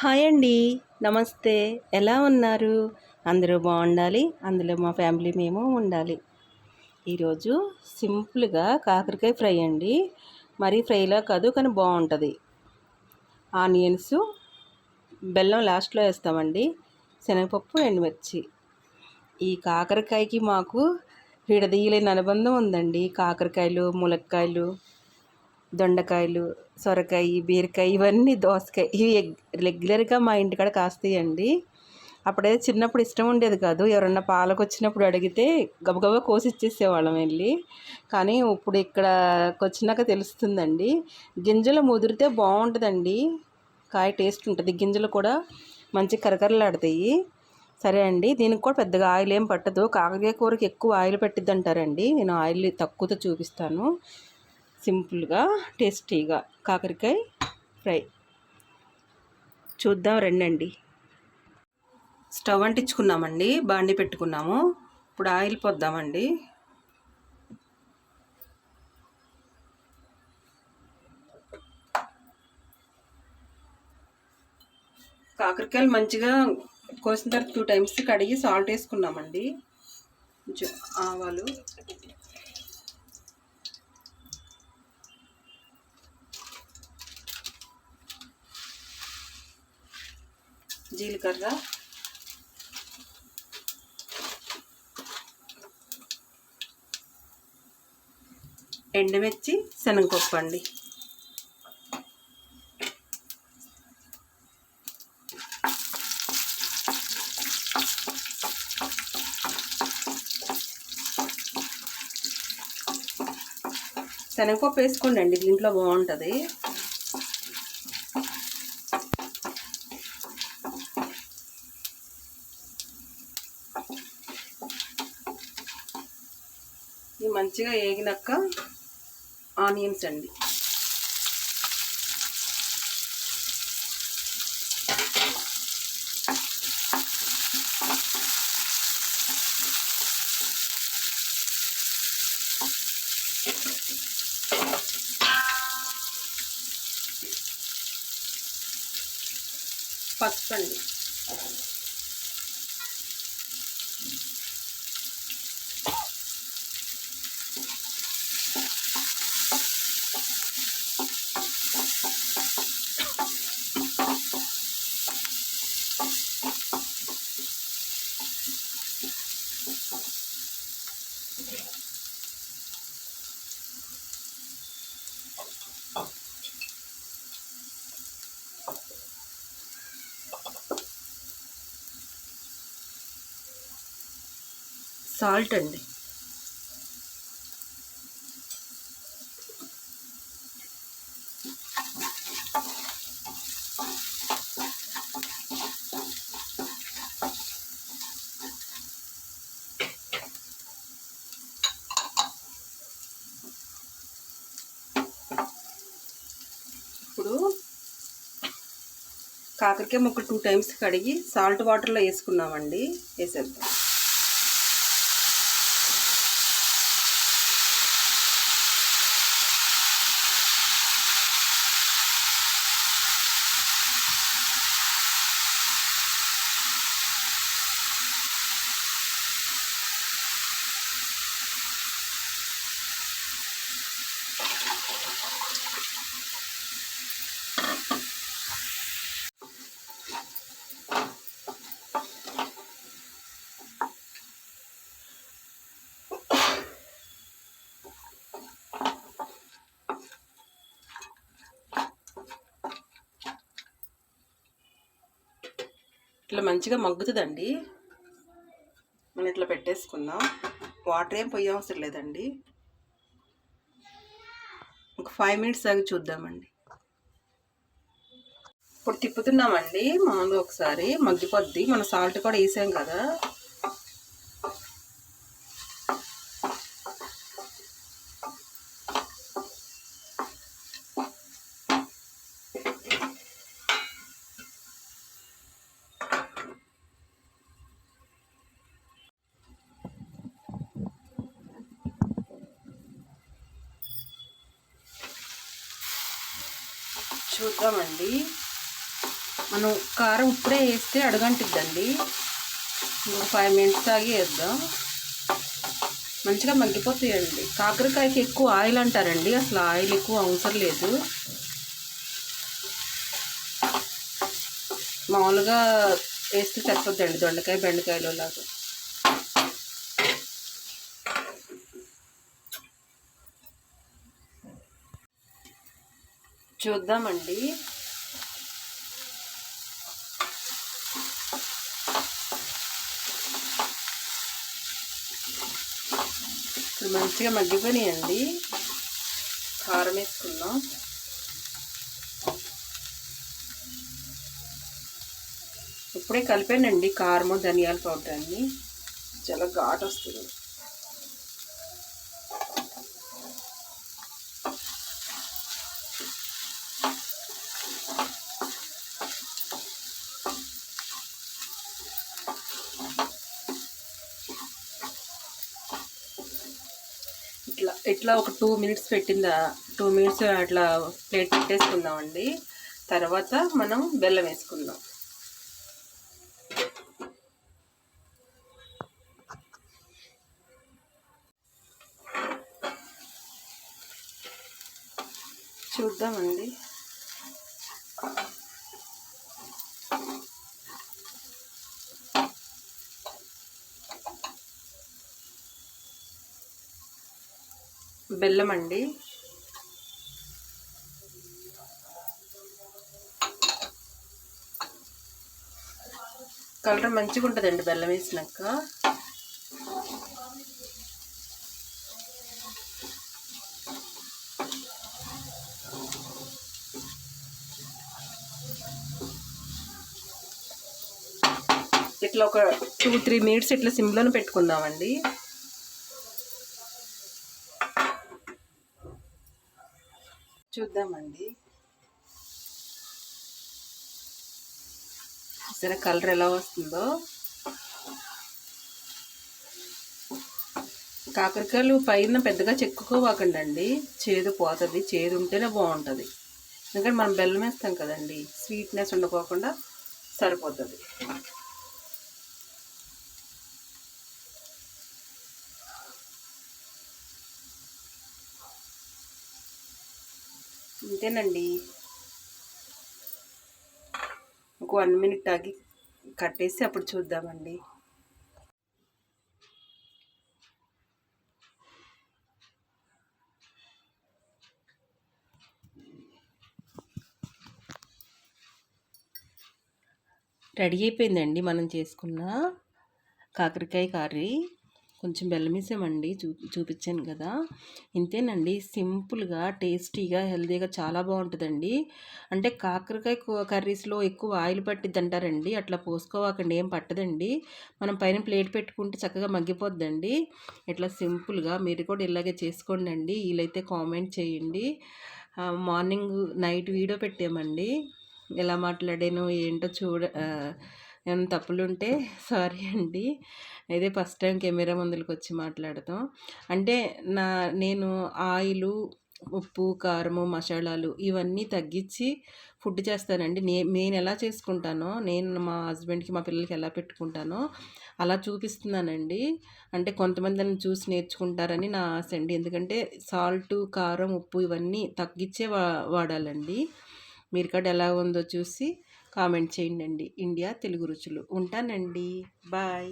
Hi అండి. నమస్తే. ఎలా ఉన్నారు? అందరూ బాగుండాలి. అందులో మా ఫ్యామిలీ మేము ఉండాలి. ఈరోజు సింపుల్గా కాకరకాయ ఫ్రై అండి. మరీ ఫ్రైలా కాదు కానీ బాగుంటుంది. ఆనియన్స్ బెల్లం లాస్ట్లో వేస్తామండి. శనగపప్పు ఎండుమిర్చి. ఈ కాకరకాయకి మాకు విడదీయలేని అనుబంధం ఉందండి. కాకరకాయలు ములక్కాయలు దొండకాయలు సొరకాయ బీరకాయ ఇవన్నీ దోసకాయ ఇవి రెగ్యులర్గా మా ఇంటికాడ కాస్తాయండి. అప్పుడైతే చిన్నప్పుడు ఇష్టం ఉండేది కాదు. ఎవరన్నా పాలకు వచ్చినప్పుడు అడిగితే గబగబా కోసి ఇచ్చేసేవాళ్ళం వెళ్ళి. కానీ ఇప్పుడు ఇక్కడకి వచ్చినాక తెలుస్తుందండి. గింజలు ముదిరితే బాగుంటుందండి. కాయ టేస్ట్ ఉంటుంది. గింజలు కూడా మంచి కరకరలాడతాయి. సరే అండి దీనికి కూడా పెద్దగా ఆయిల్ ఏం పట్టదు. కాకరకాయ కూరకి ఎక్కువ ఆయిల్ పెట్టిద్ది అంటారండి నేను ఆయిల్ తక్కువతో చూపిస్తాను. సింపుల్గా టేస్టీగా కాకరకాయ ఫ్రై. చూద్దాం రండి స్టవ్ అంటించుకున్నామండి బాండి పెట్టుకున్నాము. ఇప్పుడు ఆయిల్ పొద్దామండి. కాకరకాయలు మంచిగా కోసిన తర్వాత టూ టైమ్స్ కడిగి సాల్ట్ వేసుకున్నామండి. కొంచెం ఆవాలు జీలకర్ర. ఎండుమిర్చి శనగపప్పు అండి. శనగపప్పు వేసుకోండి అండి దీంట్లో బాగుంటుంది ఇవి మంచిగా వేగినాక ఆనియన్స్ అండి. పసుపు అండి. సాల్ట్ అండి. ఇప్పుడు కాకరకాయ ముక్క టూ టైమ్స్ కడిగి సాల్ట్ వాటర్లో వేసుకున్నామండి. వేసేద్దాం. ఇట్లా మంచిగా మగ్గుతుందండి. మనం ఇట్లా పెట్టేసుకుందాం. వాటర్ ఏం పొయ్యి అవసరం లేదండి. ఒక ఫైవ్ మినిట్స్ దాకా చూద్దామండి. ఇప్పుడు తిప్పుతున్నామండి. మామూలుగా ఒకసారి మగ్గిపోద్ది. మన సాల్ట్ కూడా వేసాం కదా. చూద్దామండి. మనం కారం ఇప్పుడే వేస్తే అడగంటిద్దండి. ఇంకొక ఫైవ్ మినిట్స్ ఆగి వేద్దాం. మంచిగా మగ్గిపోతాయండి. కాకరకాయకి ఎక్కువ ఆయిల్ అంటారండి. అసలు ఆయిల్ ఎక్కువ అవసరం లేదు. మామూలుగా వేస్తే సరిపోద్దండి దొండకాయ బెండకాయలు లాగా. చూద్దామండి. ఇప్పుడు మంచిగా మగ్గిపోయినాయండి. కారం వేసుకున్నాం ఇప్పుడే కలిపానండి కారము ధనియాల పౌడర్ అన్ని. చాలా ఘాట్ వస్తుంది. ఇట్లా ఇట్లా ఒక టూ మినిట్స్ పెట్టిందా టూ మినిట్స్ అట్లా ప్లేట్ పెట్టేసుకుందామండి. తర్వాత మనం బెల్లం వేసుకుందాం. చూద్దామండి. బెల్లం అండి. కలర్ మంచిగా ఉంటుందండి బెల్లం వేసినాక. ఇట్లా ఒక టూ త్రీ మినిట్స్ ఇట్లా సిమ్లోనే పెట్టుకుందామండి. చూద్దామండి. సరే కలర్ ఎలా వస్తుందో. కాకరకాయలు పైన పెద్దగా చెక్కుకోవాకండి చేదు పోతుంది చేదు ఉంటేనే బాగుంటుంది. ఎందుకంటే మనం బెల్లం వేస్తాం కదండి స్వీట్నెస్ ఉండకోకుండా సరిపోతుంది. అంతేనండి. ఒక వన్ మినిట్ ఆగి కట్టేసి అప్పుడు చూద్దామండి. రెడీ అయిపోయిందండి మనం చేసుకున్న కాకరకాయ కర్రీ. కొంచెం బెల్లమిసామండి చూ చూపించాను కదా. ఇంతేనండి సింపుల్గా టేస్టీగా హెల్తీగా చాలా బాగుంటుందండి. అంటే కాకరకాయ కర్రీస్లో ఎక్కువ ఆయిల్ పట్టిద్ది అంటారండి అట్లా పోసుకోవాకండి ఏం పట్టదండి. మనం పైన ప్లేట్ పెట్టుకుంటే చక్కగా మగ్గిపోద్దండి. ఇట్లా సింపుల్గా మీరు కూడా ఇలాగే చేసుకోండి అండి వీలైతే కామెంట్ చేయండి. మార్నింగ్ నైట్ వీడియో పెట్టామండి. ఎలా మాట్లాడాను ఏంటో చూడ ఏమైనా తప్పులుంటే సారీ అండి. ఇదే ఫస్ట్ టైం కెమెరా ముందులకు వచ్చి మాట్లాడతాం. అంటే నా నేను ఆయిలు ఉప్పు కారము మసాలాలు ఇవన్నీ తగ్గించి ఫుడ్ చేస్తానండి. నే నేను ఎలా చేసుకుంటానో నేను మా హస్బెండ్కి మా పిల్లలకి ఎలా పెట్టుకుంటానో అలా చూపిస్తున్నానండి. అంటే కొంతమంది నన్ను చూసి నేర్చుకుంటారని నా ఆశ అండి. ఎందుకంటే సాల్ట్ కారం ఉప్పు ఇవన్నీ తగ్గించే వా వాడాలండి. మీరు కూడా ఎలా ఉందో చూసి కామెంట్ చేయండి ఇండియా తెలుగు రుచులు. ఉంటానండి. బాయ్.